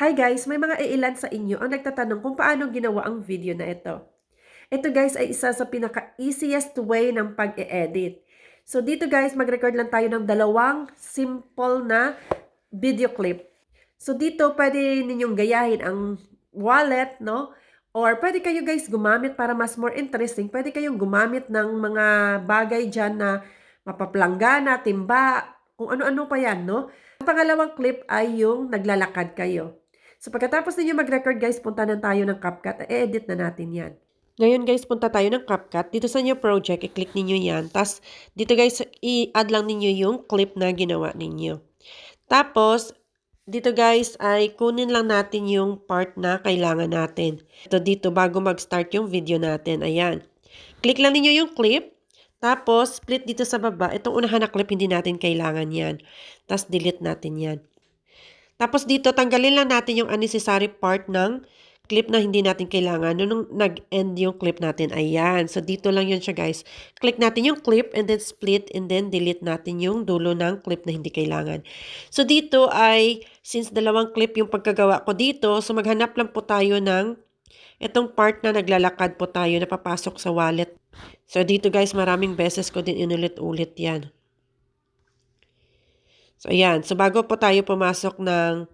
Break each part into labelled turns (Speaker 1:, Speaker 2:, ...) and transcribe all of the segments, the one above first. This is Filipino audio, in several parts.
Speaker 1: Hi guys, may mga iilan sa inyo ang nagtatanong kung paano ginawa ang video na ito. Ito guys ay isa sa pinaka-easiest way ng pag-e-edit. So dito guys, mag-record lang tayo ng dalawang simple na video clip. So dito pwede ninyong gayahin ang wallet, no? Or pwede kayo guys gumamit para mas more interesting, pwede kayong gumamit ng mga bagay dyan na mapaplanggana, timba, kung ano-ano pa yan, no? Ang pangalawang clip ay yung naglalakad kayo. So pagkatapos ninyo mag-record guys, punta na tayo ng CapCut. I-edit na natin yan. Ngayon guys, punta tayo ng CapCut. Dito sa inyo project, i-click ninyo yan. Tapos dito guys, i-add lang ninyo yung clip na ginawa ninyo. Tapos, dito guys ay kunin lang natin yung part na kailangan natin. Ito dito bago mag-start yung video natin. Ayan. Click lang ninyo yung clip. Tapos, split dito sa baba. Itong unahan na clip, hindi natin kailangan yan. Tapos, delete natin yan. Tapos dito, tanggalin lang natin yung unnecessary part ng clip na hindi natin kailangan. Nung nag-end yung clip natin, ayan. So, dito lang yun siya, guys. Click natin yung clip and then split and then delete natin yung dulo ng clip na hindi kailangan. So, dito ay, since dalawang clip yung pagkagawa ko dito, so maghanap lang po tayo ng itong part na naglalakad po tayo na papasok sa wallet. So, dito guys, maraming beses ko din inulit-ulit yan. So, ayan. So, bago po tayo pumasok ng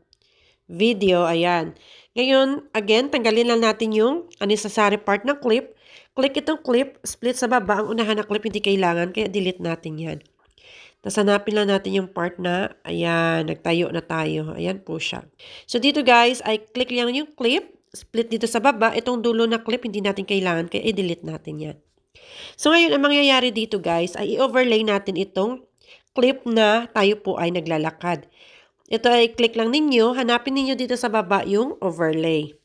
Speaker 1: video, ayan. Ngayon, again, tanggalin lang natin yung unnecessary part ng clip. Click itong clip, split sa baba. Ang unahan na clip hindi kailangan, kaya delete natin yan. Tapos hanapin lang natin yung part na, ayan, nagtayo na tayo. Ayan po siya. So, dito guys, ay click lang yung clip, split dito sa baba. Itong dulo na clip, hindi natin kailangan, kaya i-delete natin yan. So, ngayon, ang mangyayari dito guys, ay i-overlay natin itong clip na tayo po ay naglalakad. Ito ay click lang ninyo, hanapin ninyo dito sa baba yung overlay.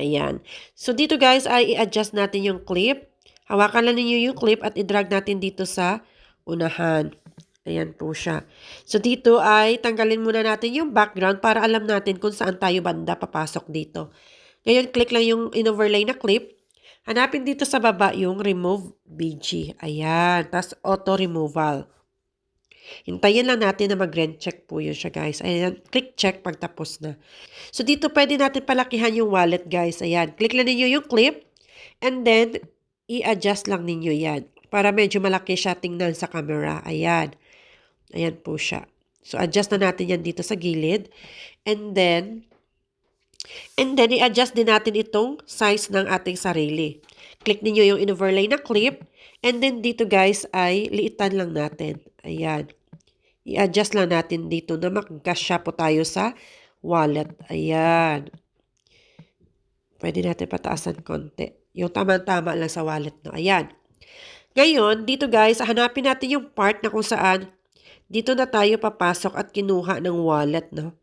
Speaker 1: Ayan. So dito guys ay i-adjust natin yung clip. Hawakan lang ninyo yung clip at i-drag natin dito sa unahan. Ayan po siya. So dito ay tanggalin muna natin yung background para alam natin kung saan tayo banda papasok dito. Ngayon click lang yung in-overlay na clip. Hanapin dito sa baba yung remove BG. Ayan. Tapos auto removal. Hintayin lang natin na mag-rent check po yun siya guys. Ayan, click check pag tapos na. So dito pwede natin palakihan yung wallet guys. Ayan, click lang ninyo yung clip and then i-adjust lang ninyo yan para medyo malaki siya tingnan sa camera. Ayan. Ayan po siya. So adjust na natin yan dito sa gilid. And then, and then i-adjust din natin itong size ng ating sarili. Click ninyo yung in-overlay na clip. And then dito guys ay liitan lang natin. Ayan. I-adjust lang natin dito na magkasya po tayo sa wallet. Ayan. Pwede natin pataasan konti. Yung tama-tama lang sa wallet. No? Ayan. Ngayon, dito guys, hanapin natin yung part na kung saan dito na tayo papasok at kinuha ng wallet. No?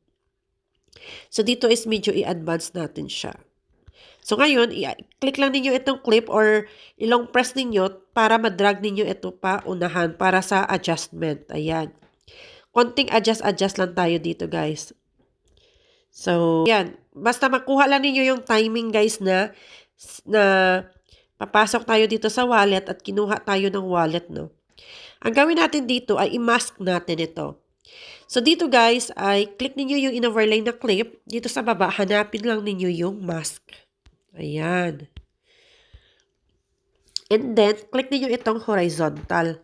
Speaker 1: So, dito is medyo i-advance natin siya. So ngayon, i-click lang ninyo itong clip or ilong press ninyo para madrag ninyo ito pa unahan para sa adjustment. Ayan. Konting adjust-adjust lang tayo dito guys. So, yan. Basta makuha lang ninyo yung timing guys na na papasok tayo dito sa wallet at kinuha tayo ng wallet, no? Ang gawin natin dito ay i-mask natin ito. So, dito guys, ay click ninyo yung in-overlay na clip. Dito sa baba, hanapin lang ninyo yung mask. Ayan. And then, click niyo itong horizontal.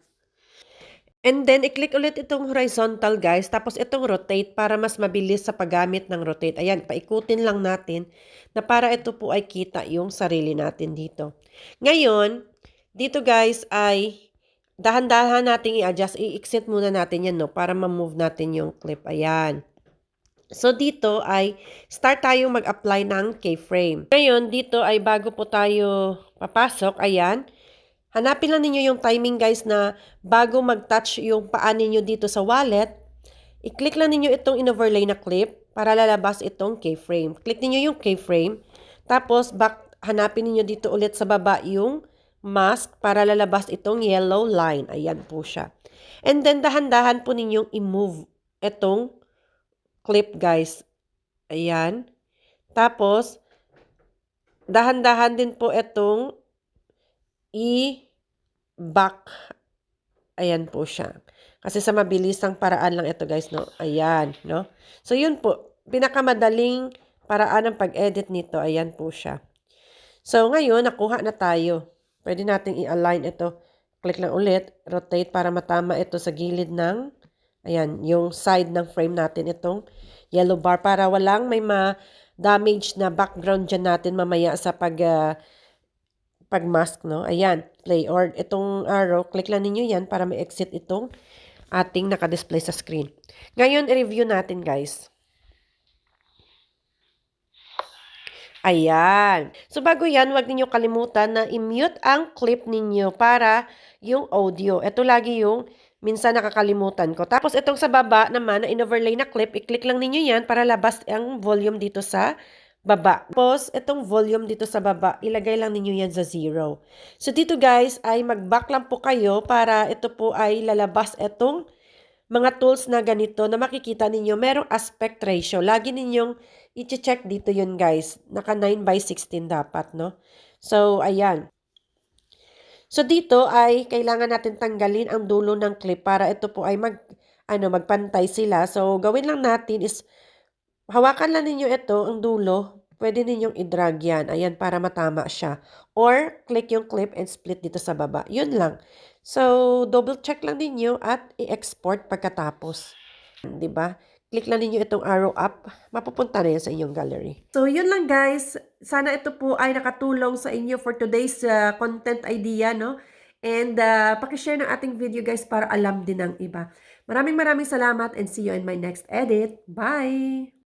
Speaker 1: And then, i-click ulit itong horizontal, guys. Tapos, itong rotate para mas mabilis sa paggamit ng rotate. Ayan, paikutin lang natin na para ito po ay kita yung sarili natin dito. Ngayon, dito guys ay dahan-dahan nating i-adjust. I-exit muna natin yan, no? Para ma-move natin yung clip. Ayan. So, dito ay start tayo mag-apply ng keyframe. Ngayon, dito ay bago po tayo papasok, ayan, hanapin lang ninyo yung timing guys na bago mag-touch yung paa ninyo dito sa wallet, i-click lang ninyo itong in-overlay na clip para lalabas itong keyframe. Click ninyo yung keyframe, tapos back, hanapin ninyo dito ulit sa baba yung mask para lalabas itong yellow line. Ayan po siya. And then, dahan-dahan po ninyong i-move itong clip guys. Ayan. Tapos, dahan-dahan din po itong i-back. Ayan po siya. Kasi sa mabilisang paraan lang ito guys, no? Ayan, no? So, yun po. pinakamadaling paraan ng pag-edit nito. Ayan po siya. So, ngayon, nakuha na tayo. Pwede nating i-align ito. Click lang ulit, rotate para matama ito sa gilid ng, ayan, yung side ng frame natin, itong yellow bar para walang may ma-damage na background dyan natin mamaya sa pag, uh, pag-mask, no? Ayan, play or itong arrow, click lang ninyo yan para ma-exit itong ating nakadisplay sa screen. Ngayon, i-review natin, guys. Ayan. So, bago yan, huwag ninyo kalimutan na i-mute ang clip ninyo para yung audio. Ito lagi yung minsan nakakalimutan ko. Tapos, itong sa baba naman, na in-overlay na clip, i-click lang ninyo yan para labas ang volume dito sa baba. Tapos, itong volume dito sa baba, ilagay lang ninyo yan sa zero. So, dito guys, ay mag-back lang po kayo para ito po ay lalabas itong mga tools na ganito na makikita ninyo, merong aspect ratio. Lagi ninyong i-check dito yun guys. Naka 9 by 16 dapat, no? So, ayan. So, dito ay kailangan natin tanggalin ang dulo ng clip para ito po ay mag, ano, magpantay sila. So, gawin lang natin is, hawakan lang ninyo ito, ang dulo. Pwede ninyong i-drag yan. Ayan, para matama siya. Or, click yung clip and split dito sa baba. Yun lang. So, double check lang ninyo at i-export pagkatapos. ba? Click lang ninyo itong arrow up, mapupunta na yan sa inyong gallery. So, yun lang guys. Sana ito po ay nakatulong sa inyo for today's uh, content idea, no? And uh, pakishare ng ating video guys para alam din ng iba. Maraming maraming salamat and see you in my next edit. Bye!